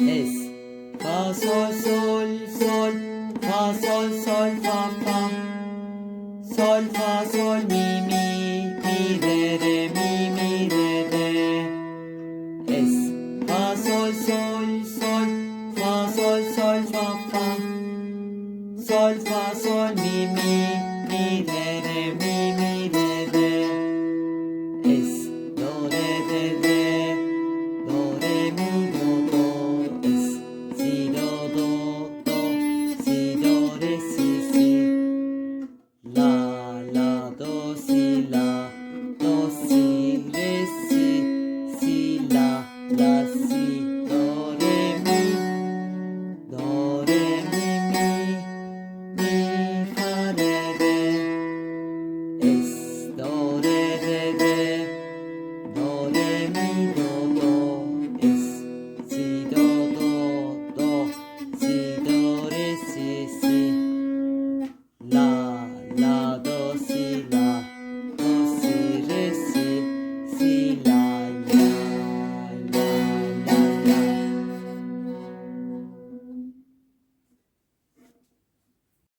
Es. Fa sol sol sol. Fa sol sol fa fa. Sol fa sol mi mi mi re re mi mi re re. Es. Fa sol sol sol. Fa sol sol fa fa. Sol fa sol mi mi la dosis.